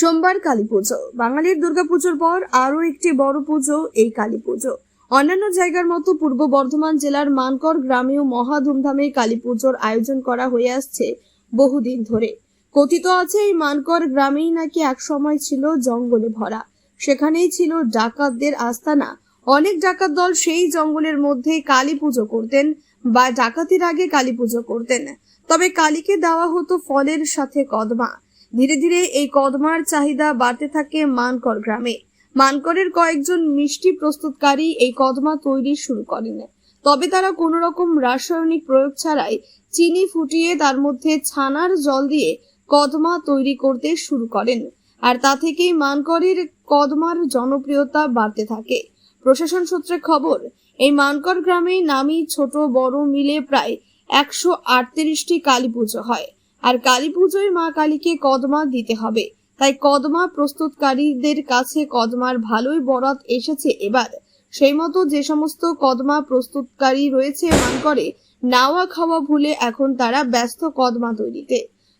সোমবার কালী পুজো। বাঙালির দুর্গাপুজোর পর আরও একটি বড় পুজো এই কালী পুজো। অন্যান্য জায়গার মতো পূর্ব বর্ধমান জেলার মানকর গ্রামেও মহা ধুমধামে কালী পুজোর আয়োজন করা হয়ে আসছে বহুদিন ধরে। কথিত আছে, এই মানকর গ্রামেই নাকি এক সময় ছিল জঙ্গলে ভরা। সেখানেই ছিল ডাকাতদের আস্তানা। অনেক ডাকাত দল সেই জঙ্গলের মধ্যে কালী পুজো করতেন বা ডাকাতির আগে কালী পুজো করতেন। তবে কালীকে দেওয়া হতো ফলের সাথে কদমা। ধীরে ধীরে এই কদমার চাহিদা বাড়তে থাকে মানকর গ্রামে। মানকরের কয়েকজন মিষ্টি প্রস্তুতকারী এই কদমা তৈরি শুরু করেন। তবে তারা কোনো রকম রাসায়নিক প্রয়োগ ছাড়াই চিনি ফুটিয়ে তার মধ্যে ছানার জল দিয়ে কদমা তৈরি করতে শুরু করেন। আর তা থেকেই মানকরের কদমার জনপ্রিয়তা বাড়তে থাকে। প্রশাসন সূত্রে খবর, এই মানকর গ্রামে নামি ছোট বড় মিলে প্রায় একশো আটত্রিশটি কালী পুজো হয়। আর কালী পুজোয় মা কালীকে কদমা দিতে হবে। তাই কদমা প্রস্তুতকারীদের কাছে কদমার ভালোই বরাত এসেছে এবার। সেই মতো যে সমস্ত কদমা প্রস্তুতকারী রয়েছে মান করে নাওয়া খাওয়া ভুলে এখন তারা ব্যস্ত কদমা তৈরিতে।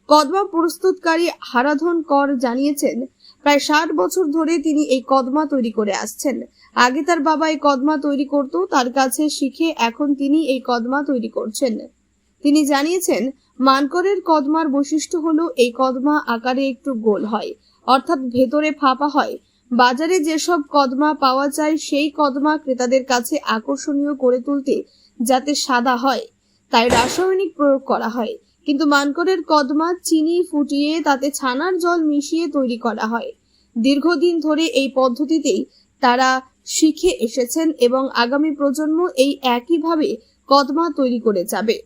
কদমা প্রস্তুতকারী হারাধন কর জানিয়েছেন, প্রায় ষাট বছর ধরে তিনি এই কদমা তৈরি করে আসছেন। আগে তার বাবা এই কদমা তৈরি করত, তার কাছে শিখে এখন তিনি এই কদমা তৈরি করছেন। তিনি জানিয়েছেন, মানকরের কদমার বৈশিষ্ট্য হলো এই কদমা আকারে একটু গোল হয়, অর্থাৎ ভেতরে ফাঁপা হয়। বাজারে যেসব কদমা পাওয়া যায়, সেই কদমা ক্রেতাদের কাছে আকর্ষণীয় করে তুলতে যাতে সাদা হয়, তাই রাসায়নিক প্রয়োগ করা হয়। কিন্তু মানকরের কদমা চিনি ফুটিয়ে তাতে ছানার জল মিশিয়ে তৈরি করা হয়। দীর্ঘদিন ধরে এই পদ্ধতিতেই তারা শিখে এসেছেন এবং আগামী প্রজন্ম এই একইভাবে কদমা তৈরি করে যাবে।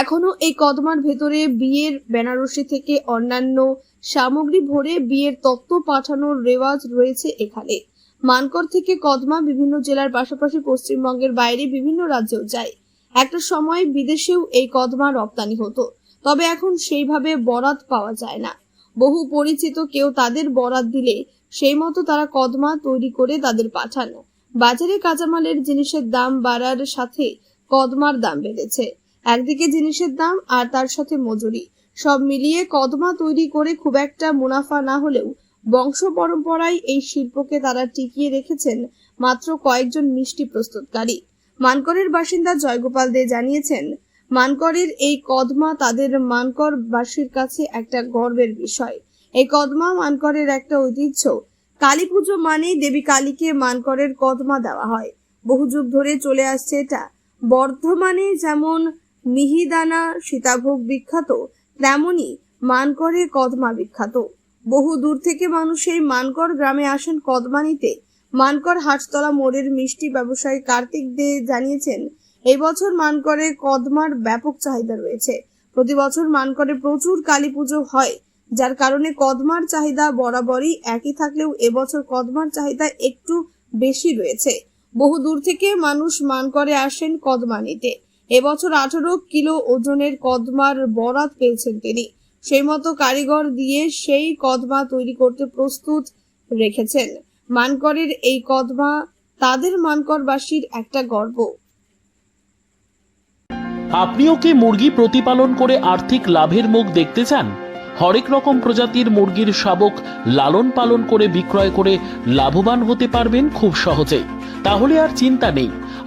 এখনও এই কদমার ভেতরে বিয়ের বেনারসি থেকে অন্যান্য সামগ্রী ভরে বিয়ের তত্ত্ব পাঠানোর রেওয়াজ রয়েছে এখানে। মানকর থেকে কদমা বিভিন্ন জেলার পাশাপাশি পশ্চিমবঙ্গের বাইরে বিভিন্ন রাজ্যেও যায়। একটা সময় বিদেশেও এই কদমা রপ্তানি হতো, তবে এখন সেইভাবে বরাত পাওয়া যায় না। বহু পরিচিত কেউ তাদের বরাত দিলে সেই মতো তারা কদমা তৈরি করে তাদের পাঠানো। বাজারে কাঁচামালের জিনিসের দাম বাড়ার সাথে কদমার দাম বেড়েছে। একদিকে জিনিসের দাম আর তার সাথে মজুরি। সব মিলিয়ে কদমা তৈরি করে খুব একটা মুনাফা না হলেও বংশ পরম্পরায় এই শিল্পকে তারা টিকিয়ে রেখেছেন মাত্র কয়েকজন মিষ্টি প্রস্তুতকারী। মানকরের বাসিন্দা জয়গোপাল দে জানিয়েছেন, মানকরের এই কদমা তাদের মানকর বাসীর কাছে একটা গর্বের বিষয়। এই কদমা মানকরের একটা ঐতিহ্য। কালী পুজো মানেই দেবী কালীকে মানকরের কদমা দেওয়া হয়। বহু যুগ ধরে চলে আসছে এটা। বর্ধমানে যেমন মিহিদানা সীতাভোগ বিখ্যাত, তেমনি মানকরে কদমা বিখ্যাত। বহু দূর থেকে মানুষ এই মানকর গ্রামে আসেন কদমা নিতে মানকর হাটতলা মোড়ের মিষ্টি ব্যবসায়ী কার্তিক দে জানিয়েছেন এই বছর মানকরে কদমার ব্যাপক চাহিদা রয়েছে। প্রতি বছর মানকরে প্রচুর কালী পুজো হয়, যার কারণে কদমার চাহিদা বরাবরই একই থাকলেও এবছর কদমার চাহিদা একটু বেশি রয়েছে। বহু দূর থেকে মানুষ মানকরে আসেন কদমা নিতে এবছর আঠারো কিলো ওজনের কদমার বরাত পেয়েছেন তিনি। সেই মতো কারিগর দিয়ে সেই কদমা তৈরি করতে প্রস্তুত রেখেছেন। মানকরের এই কদমা তাদের মানকরবাসীর একটা গর্ব। আপনিও কি মুরগি প্রতিপালন করে আর্থিক লাভের মুখ দেখতে চান? হরেক রকম প্রজাতির মুরগির শাবক লালন পালন করে বিক্রয় করে লাভবান হতে পারবেন খুব সহজেই। তাহলে আর চিন্তা নেই।